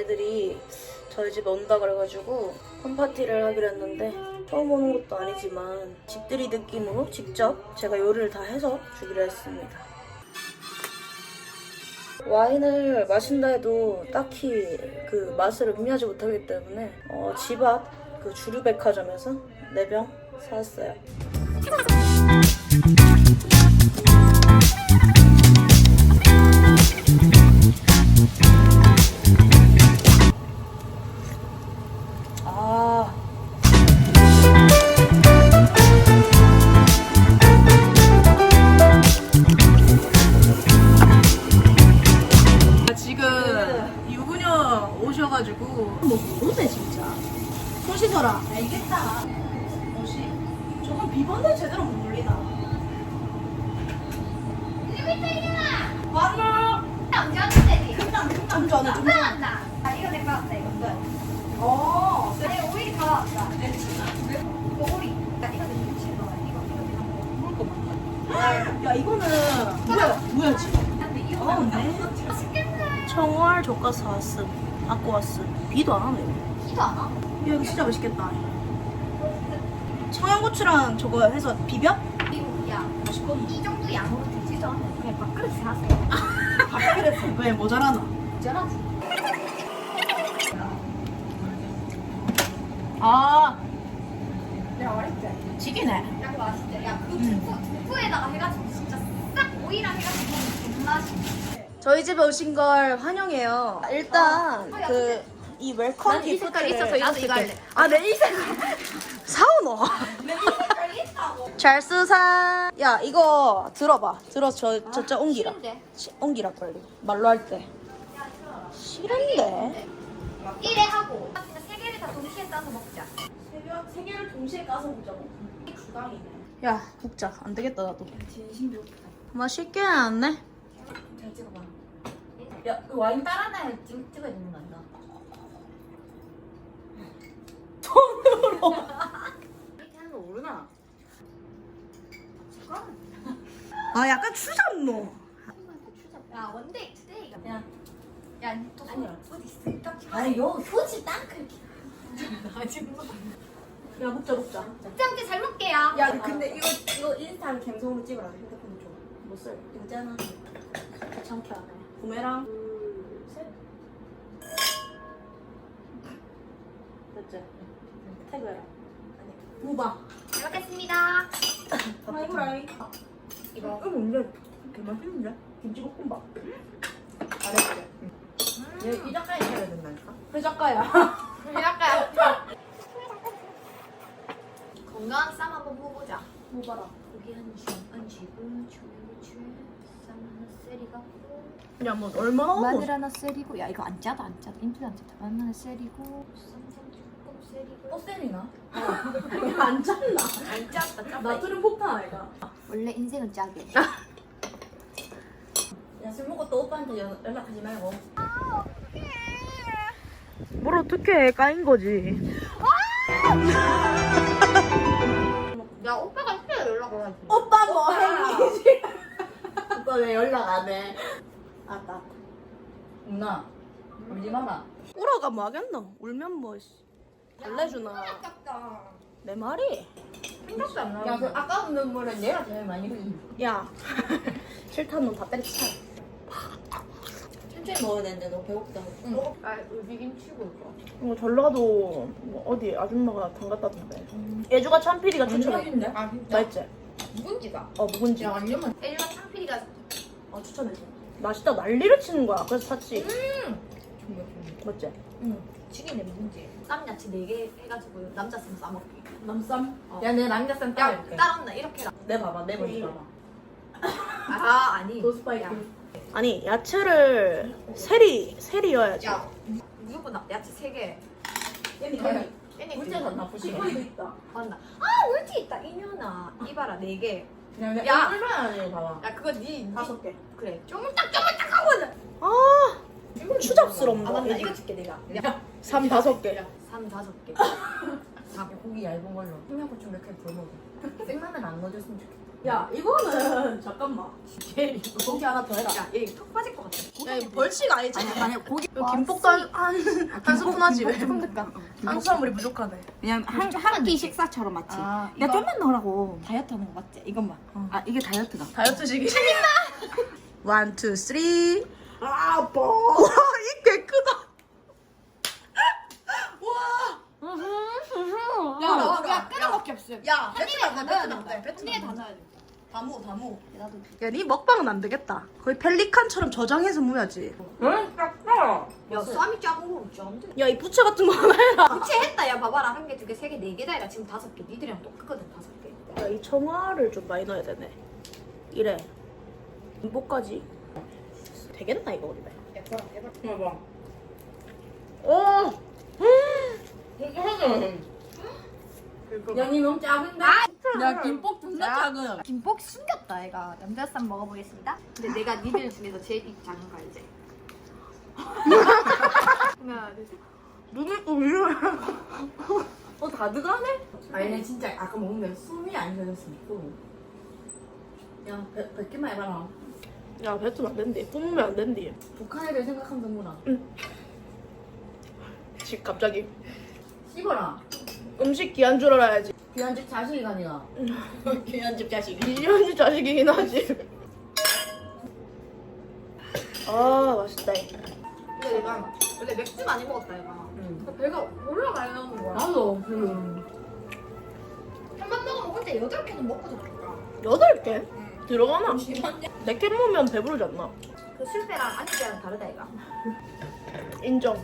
애들이 저희 집에 온다 그래가지고 홈파티를 하기로 했는데 처음 오는 것도 아니지만 집들이 느낌으로 직접 제가 요리를 다 해서 주기로 했습니다. 와인을 마신다 해도 딱히 그 맛을 음미하지 못하기 때문에 어, 집 앞 그 주류 백화점에서 4병 사왔어요. 손 씻어라. 알겠다. 뭐지? 저건 비번대 제대로 못 돌리다. 왔나? 금방 금방 이거. 어. 이거 이거. 야 이거는 뭐야? 뭐야 지금? 어, 안 네. 청월 젓가 사왔음. 갖고 왔음. 비도 안 하네. 이거 안 와? 야 이거 진짜 맛있겠다 청양고추랑 저거 해서 비벼? 야 이 정도 양으로 않네. 그냥 밥그릇 사세요. 밥그릇 왜 모자라나 잘하지. 아 내가 말했지. 찌기네 야 맛있대. 야그 음. 두부 두부에다가 해가지고 진짜 싹 오이랑 해가지고 먹으면 맛이. 저희 집에 오신 걸 환영해요 일단 어, 야, 그 이 웰컴 난이 색깔 기프트를 있어서 이거 할래. 아내 이 색깔 사오노. 잘 쓰사 야 이거 들어봐 들어 저 저자 옮기라 싫은데? 시- 옮기라 빨리 말로 할때. 싫은데 이래 하고 세 개를 다 동시에 싸서 먹자. 세 개를 동시에 까서 먹자고 주당이네 야 묵자 안 되겠다 나도 진심 좋다. 맛있게 않네 잘 찍어봐. 야, 그 와인 따라놔야 찍, 찍어야 되는 거 아닌가? 이렇게 하는 거 모르나? 아 추잡노 야 원데이 투데이가. 야, 야또 아니야. 어디 있어? 아니, 요 휴지 땅크. 야 먹자 먹자 짱게 잘 먹게요. 야, 근데 이거, 이거 인스타로 감성으로 찍어라. 핸드폰 줘. 못 써. 이거 짠하 귀찮게 하네 구매랑 둘 셋 됐지? 태그해라 무바 잘 먹겠습니다. 하이브라이 이거 이거 뭔데? 개 맛있는데? 김치볶음밥 잘했지? 얘 이자까지 해야 된다니까? 회작가야 약간 건강한 쌈 한번 먹어보자. 무바라 고기 한 줌, 한 쥐고, 초고추, 쌈 하나 세리갖고 야뭐 얼마나 먹어 마늘 하나 세리고 야 이거 안 짜다 안 짜다 인투 안 짜다 마늘 하나 세리고 쌈장 조금 세리고 꽃샘이나? 안 짰나? 안 짰다 짰다 나트륨 폭탄 아이가 원래 인생은 짜게 야, 술 먹고 또 오빠한테 연- 연락하지 말고. 뭘 어떻게 까인 거지 야 오빠가 진짜 연락 와야지 오빠 뭐 행이지 오빠 왜 연락 안 해? 아따. 누나, 울지 마라. 울어가 뭐 하겠노 울면 뭐 씨. 달래주나 내 말이 생각도 안 야, 그 아까운 눈물은 얘가 제일 많이 흘리. 야 싫다는 놈다 때려쳐 천천히 먹어야 되는데 너 배고프다. 응. 아 비빔치고 이거 이거 전라도 뭐 어디 아줌마가 담갔다던데. 예주가 참피리가 추천해. 맛있는데? 아 진짜? 맛있지? 묵은지가 어 묵은지. 야, 완전 일반 창피리가 어 추천해줘. 맛있다. 난리를 치는 거야. 그래서 샀지. 맞지? 응. 죽이네 묵은지. 쌈야채 4개 해가지고 남자 쌈 싸먹기. 남쌈? 야, 내 남자쌈 야 따라줄게. 따라온다. 이렇게 해라. 내 봐봐, 내 먼저 봐봐. 아 아니. 도스파이크. 아니 야채를 세리 세리여야지. 야 무조건 나 야채 3개. 얘는 이거는 애니 물체선 나쁘시네. 도 있다 맞나? 아 울티 있다. 이년아. 이봐라 4개. 야, 야, 야. 얼마나 하는지 봐봐. 야 그거 니, 니 다섯 개. 그래. 쪼물딱 쪼물딱 하고는 아 추잡스럽다 아 맞나 이거 줄게 내가. 야 삼 다섯 개 3, 5개 야, 고기 얇은 걸로. 청양고추 몇 개 부어 먹어. 생라면 안 넣어줬으면 좋겠다. 야 이거는 잠깐만. 제일 고기 하나 더 해라. 야얘턱 빠질 것 같아 야, 이거 벌칙 아니지? 아니 아니 고기. 이거 김밥도 한, 한, 한 스푼 하지 왜? 조금 넣을까? 탄수화물이 부족하네. 그냥 한, 한 끼 식사처럼 맞지? 아, 야 이거- 좀만 넣으라고 다이어트 하는 거 맞지? 이것만 아 이게 다이어트다 다이어트식이. 원, 투, 쓰리. 아 뭐. 와, 이개 크다. 와. 야, 야, 야, 끓여밖에 없어 야, 안다 돼. 넣어야 돼 다무, 다무. 나도 야, 니 먹방은 안 되겠다. 거의 펠리칸처럼 저장해서 무야지. 야 쌈이 작은 거 짠데 야, 이 부채 같은 거 하나 해라. 부채 했다 야 봐봐라 한 개 두 개 세 개 네 개다 이라 지금 다섯 개 니들이랑 똑같거든 다섯 개 야, 이 청아를 좀 많이 넣어야 되네. 이래. 김밥까지. 되겠나, 이거 근데? 해봐라 해봐라 봐봐. 오! 야, 니 너무 작은데? 야, 김밥 존나 작은. 김복 숨겼다 얘가 남자쌈 먹어보겠습니다 근데 내가 니들 중에서 제일 입 작은 거 알지? 하나 둘셋 눈을 또 이래. 어, 다 들어가네? 아니, 내 진짜 아까 먹는데 숨이 안 쉬어졌어. 야, 배, 뱉기만 해봐라. 야, 뱉으면 안 된대. 뿜으면 안 된대. 북한 애들 생각하면 되구나. 집 갑자기. 씹어라. 음식 귀한 줄 알아야지. 귀한 집 자식이가 니가. 귀한 집 자식이. 이현지 자식이긴 하지. 아, 맛있다. 근데 내가 원래 맥주 많이 먹었다 얘가 응. 그러니까 배가 올라가려는 거야 나도 그 한번 먹으면 혼자 여덟 개는 먹고 자니까 여덟 개? 들어가나? 네개 먹으면 배부르지 않나? 그 술배랑 안주랑 다르다 얘가 인정.